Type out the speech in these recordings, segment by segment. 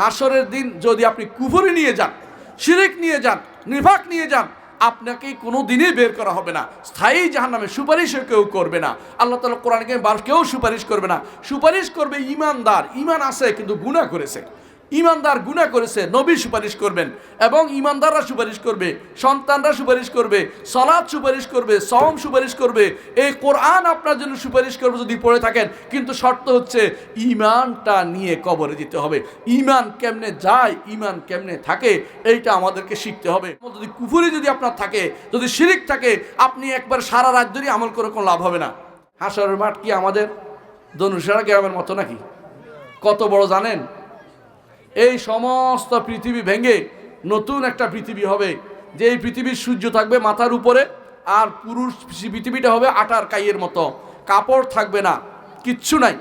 হাসরের দিন যদি আপনি কুফরি নিয়ে যান, শিরিক নিয়ে যান নির্ভাক নিয়ে যান আপনাকে কোনো দিনই বের করা হবে না। স্থায়ী জাহান নামে সুপারিশও কেউ করবে না। আল্লাহ তালা কোরআনকে বার কেউ সুপারিশ করবে না। সুপারিশ করবে ইমানদার। ইমান আছে, কিন্তু গুণা করেছে। ইমানদার গুনাহ করেছে নবী সুপারিশ করবেন এবং ইমানদাররা সুপারিশ করবে, সন্তানরা সুপারিশ করবে সলাদ সুপারিশ করবে সম সুপারিশ করবে, এই কোরআন আপনার জন্য সুপারিশ করবে যদি পড়ে থাকেন। কিন্তু শর্ত হচ্ছে ইমানটা নিয়ে কবরে যেতে হবে। ইমান কেমনে যায়, ইমান কেমনে থাকে, এইটা আমাদেরকে শিখতে হবে। যদি কুফুরি যদি আপনার থাকে, যদি শিরিক থাকে, আপনি একবার সারা রাত ধরে আমল করে কোনো লাভ হবে না। হাসরের মাঠ কি আমাদের? ধনুষারা গ্রামের মতো নাকি? কত বড় জানেন? এই সমস্ত পৃথিবী ভেঙে নতুন একটা পৃথিবী হবে। যে এই পৃথিবীর সূর্য থাকবে মাথার উপরে, আর পুরুষ পৃথিবীটা হবে আটার কাইয়ের মতো। কাপড় থাকবে না, কিচ্ছু নাই।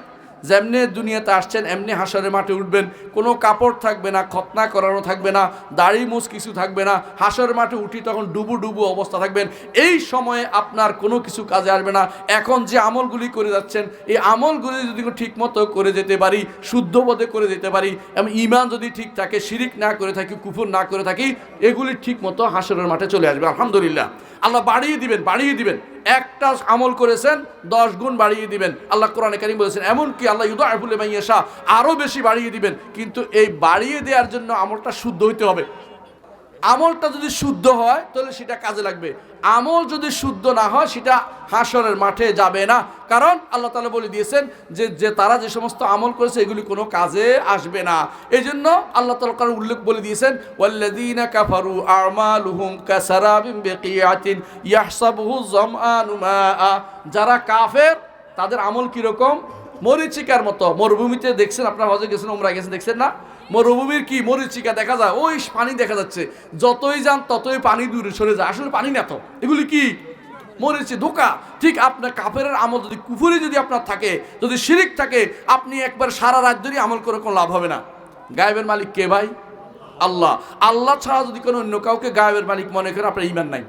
যেমনি দুনিয়াতে আসছেন, এমনি হাসরের মাঠে উঠবেন। কোনো কাপড় থাকবে না, খতনা করানো থাকবে না, দাড়ি মুছ কিছু থাকবে না, হাসরের মাঠে উঠি তখন ডুবু ডুবু অবস্থা থাকবেন। এই সময়ে আপনার কোনো কিছু কাজে আসবে না। এখন যে আমলগুলি করে যাচ্ছেন, এই আমলগুলি যদি ঠিক মতো করে যেতে পারি, শুদ্ধ পদে করে যেতে পারি, এবং ইমান যদি ঠিক থাকে, শিরিক না করে থাকি, কুফুর না করে থাকি, এগুলি ঠিক মতো হাসরের মাঠে চলে আসবে। আলহামদুলিল্লাহ। আল্লাহ বাড়িয়ে দিবেন বাড়িয়ে দিবেন। একটা আমল করেছেন, দশ গুণ বাড়িয়ে দিবেন। আল্লাহ কোরআনে কারিম বলেছেন এমনকি আল্লাহ ইউদা আফুল মাইয়াশা আরও বেশি বাড়িয়ে দিবেন। কিন্তু এই বাড়িয়ে দেওয়ার জন্য আমলটা শুদ্ধ হইতে হবে। আমলটা যদি শুদ্ধ হয়, তাহলে সেটা কাজে লাগবে। আমল যদি শুদ্ধ না হয়, সেটা হাসরের মাঠে যাবে না। কারণ আল্লাহ তালা বলে দিয়েছেন যে যে তারা যে সমস্ত আমল করেছে, এগুলি কোনো কাজে আসবে না। এই জন্য আল্লাহ তালা উল্লেখ বলে দিয়েছেন কাফারু যারা কাফের, তাদের আমল কীরকম? মরিচিকার মতো। মরুভূমিতে দেখছেন, আপনারা হজে গেছেন ওমরা গেছেন, দেখছেন না? মরুভূমির কি? মরিচিকা দেখা যায়। ওই পানি দেখা যাচ্ছে। যতই যান, ততই পানি দূরে সরে যায়। আসলে পানি না তো। এগুলি কি? মরেছে ধোকা ঠিক আপনার কাপের আমল যদি কুফুরি যদি আপনার থাকে, যদি শিরিক থাকে, আপনি একবার সারা রাত ধরে আমল করে কোনো লাভ হবে না। গায়েবের মালিক কে ভাই? আল্লাহ। আল্লাহ ছাড়া যদি কোনো অন্য কাউকে গায়েবের মালিক মনে করেন, আপনার ইমান নাই।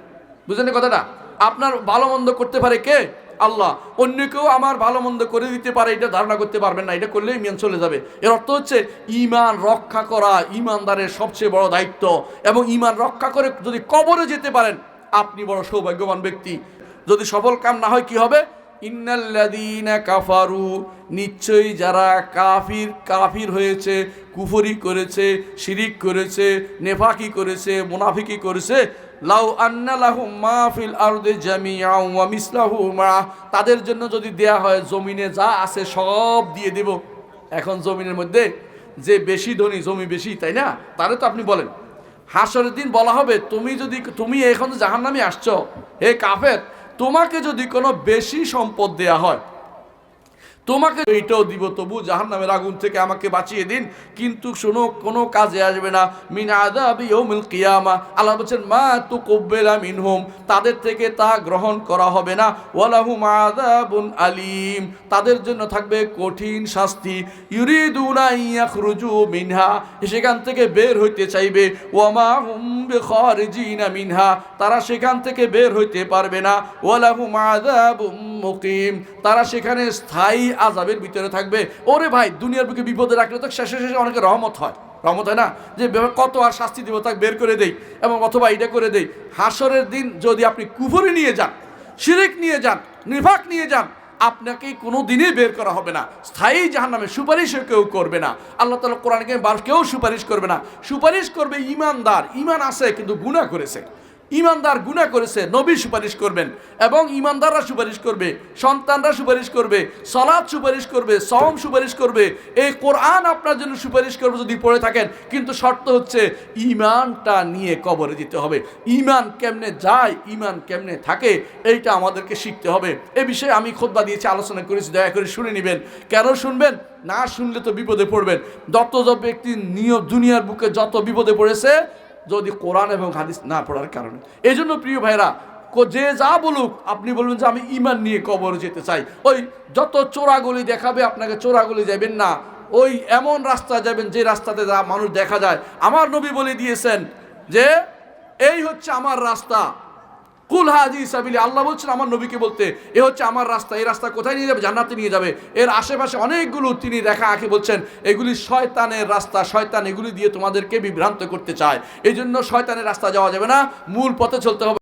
বুঝলেন কথাটা? আপনার ভালো মন্দ করতে পারে কে? আল্লাহ, অন্য কেউ আমার ভালো মন্দ করে দিতে পারে, এটা ধারণা করতে পারবেন না, এটা করলে ইমান চলে যাবে। এর অর্থ হচ্ছে ইমান রক্ষা করা ইমানদারের সবচেয়ে বড় দায়িত্ব। এবং ইমান রক্ষা করে যদি কবরে যেতে পারেন, আপনি বড় সৌভাগ্যবান ব্যক্তি। যদি সফল কাম না হয়, কি হবে? ইন্নাল্লাদিনা কাফারু, নিশ্চয়ই যারা কাফির কাফির হয়েছে, কুফরি করেছে, শিরিক করেছে, নেফাকি করেছে, মুনাফিকি করেছে লাউ আন্না লাহু মা তাদের জন্য যদি দেয়া হয়, জমিনে যা আছে সব দিয়ে দেব। এখন জমিনের মধ্যে যে বেশি ধনী, জমি বেশি, তাই না? তারে তো আপনি বলেন। হাসরের দিন বলা হবে, তুমি যদি, তুমি এখন জাহান্নামে আসছো, হে কাফের, তোমাকে যদি কোনো বেশি সম্পদ দেয়া হয় তোমাকে এইটাও দিব, তবু জাহান নামের আগুন থেকে আমাকে বাঁচিয়ে দিন। কিন্তু শোনো, কোনো কাজে আসবে না। মিন আদাবি ইয়াউমিল কিয়ামা। আল্লাহ বলছেন, মা তু কুব্বেলা মিনহুম। তাদের থেকে তা গ্রহণ করা হবে না। ওয়ালাহুম আদাবুন আলিম। তাদের জন্য থাকবে কঠিন শাস্তি। ইউরিদুনা ইয়াখরুজু মিনহা। সেখান থেকে বের হইতে চাইবে। ওয়ামা হুম বিখারিজিনা মিনহা। তারা সেখান থেকে বের হইতে পারবে না। ওয়ালাহুম আদাবুম মুকিম। তারা সেখানে স্থায়ী আজাবের ভিতরে থাকবে। ওরে ভাই, দুনিয়ার বুকে বিপদে রাখলে তো শেষে শেষে অনেকে রহমত হয়। রহমত হয় না? যে কত আর শাস্তি দিব তাকে বের করে দেই এবং অথবা এটা করে দেই। হাসরের দিন যদি আপনি কুফরি নিয়ে যান, শিরিক নিয়ে যান নিফাক নিয়ে যান, আপনাকে কোনো দিনই বের করা হবে না। স্থায়ী জাহান নামে সুপারিশও কেউ করবে না। আল্লাহ তালা কোরআনকে কেউ সুপারিশ করবে না। সুপারিশ করবে ইমানদার। ইমান আছে, কিন্তু গুনাহ করেছে। ইমানদার গুনাহ করেছে নবী সুপারিশ করবেন। এবং ইমানদাররা সুপারিশ করবে, সন্তানরা সুপারিশ করবে সলাদ সুপারিশ করবে সম সুপারিশ করবে, এই কোরআন আপনার জন্য সুপারিশ করবে যদি পড়ে থাকেন। কিন্তু শর্ত হচ্ছে, ইমানটা নিয়ে কবরে যেতে হবে। ইমান কেমনে যায়, ইমান কেমনে থাকে, এইটা আমাদেরকে শিখতে হবে। এ বিষয়ে আমি খোদ্া দিয়েছি, আলোচনা করেছি, দয়া করে শুনে নেবেন। কেন শুনবেন? না শুনলে তো বিপদে পড়বেন। যত যত ব্যক্তি নিয়ম দুনিয়ার বুকে যত বিপদে পড়েছে যদি কোরআন এবং হাদিস না পড়ার কারণে। এই জন্য প্রিয় ভাইরা যে যা বলুক, আপনি বলবেন যে আমি ইমান নিয়ে কবর যেতে চাই। ওই যত চোরাগুলি দেখাবে, আপনাকে চোরাগুলি যাবেন না। ওই এমন রাস্তা যাবেন যে রাস্তাতে যা মানুষ দেখা যায়। আমার নবী বলে দিয়েছেন যে, এই হচ্ছে আমার রাস্তা। কুল হাজি সাবিলি, আল্লাহ বলছেন, আমার নবীকে বলতে, এ হচ্ছে আমার রাস্তা, এই রাস্তা কোথায় নিয়ে যাবে? জান্নাতে নিয়ে যাবে? এর আশেপাশে অনেকগুলো তিনি রেখা আঁকে বলছেন, এগুলি শয়তানের রাস্তা, শয়তান এগুলি দিয়ে তোমাদেরকে বিভ্রান্ত করতে চায়। এই জন্য শয়তানের রাস্তা যাওয়া যাবে না, মূল পথে চলতে হবে।